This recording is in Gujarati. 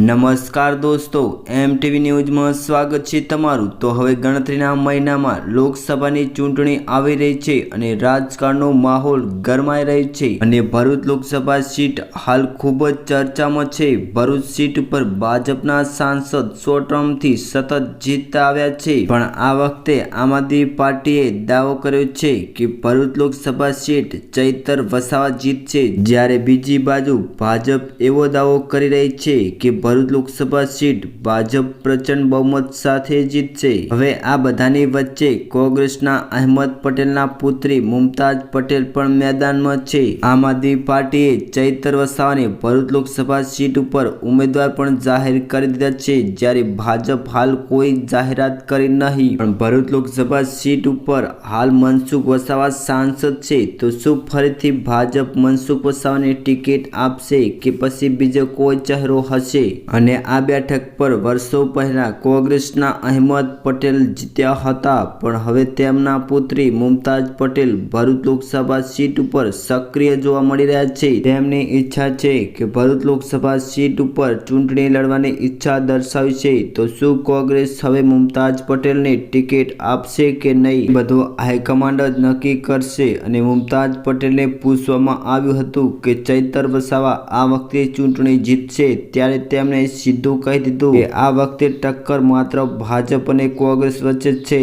નમસ્કાર દોસ્તો એમ ટીવી ન્યૂઝમાં સ્વાગત છે તમારું. તો હવે ગણતરીના મહિનામાં લોકસભાની ચૂંટણી આવી રહી છે અને રાજકારણનો માહોલ ગરમાઈ રહ્યો છે. અને ભરૂચ લોકસભા સીટ હાલ ખૂબ જ ચર્ચામાં છે. ભરૂચ સીટ પર ભાજપના સાંસદ સો ટર્મથી સતત જીતતા આવ્યા છે. પણ આ વખતે આમ આદમી પાર્ટીએ દાવો કર્યો છે કે ભરૂચ લોકસભા સીટ ચૈતર વસાવા જીતશે. જ્યારે બીજી બાજુ ભાજપ એવો દાવો કરી રહી છે કે ભરૂચ લોકસભા સીટ ભાજપ પ્રચંડ બહુમત સાથે જીતશે. હવે આ બધાની વચ્ચે કોંગ્રેસના અહેમદ પટેલના પુત્રી મુમતાજ પટેલ પણ મેદાનમાં છે. આમ આદમી પાર્ટીએ ચૈતર વસાવાને ભરૂચ લોકસભા સીટ ઉપર ઉમેદવાર પણ જાહેર કરી દીધા છે, જ્યારે ભાજપ હાલ કોઈ જાહેરાત કરી નહીં. પણ ભરૂચ લોકસભા સીટ ઉપર હાલ મનસુખ વસાવા સાંસદ છે, તો શું ફરીથી ભાજપ મનસુખ વસાવાને ટિકિટ આપશે કે પછી બીજો કોઈ ચહેરો હશે? અને આ બેઠક પર વર્ષો પહેલાં કોંગ્રેસના અહેમદ પટેલ જીત્યા હતા, પણ હવે તેમના પુત્રી મુમતાજ પટેલ ભરૂચ લોકસભા સીટ ઉપર સક્રિય જોવા મળી રહ્યા છે. તેમની ઈચ્છા છે કે ભરૂચ લોકસભા સીટ ઉપર ચૂંટણી લડવાની ઈચ્છા દર્શાવી છે, તો શું કોંગ્રેસ હવે મુમતાજ પટેલને ટિકિટ આપશે કે નહીં? બધું હાઈકમાન્ડ જ નક્કી કરશે અને મુમતાજ પટેલને પૂછવામાં આવ્યું હતું કે ચૈતર વસાવા આ વખતે ચૂંટણી જીતશે, ત્યારે તેમણે સીધું કહી દીધું કે આ વખતે ટક્કર માત્ર ભાજપ અને કોંગ્રેસ વચ્ચે છે.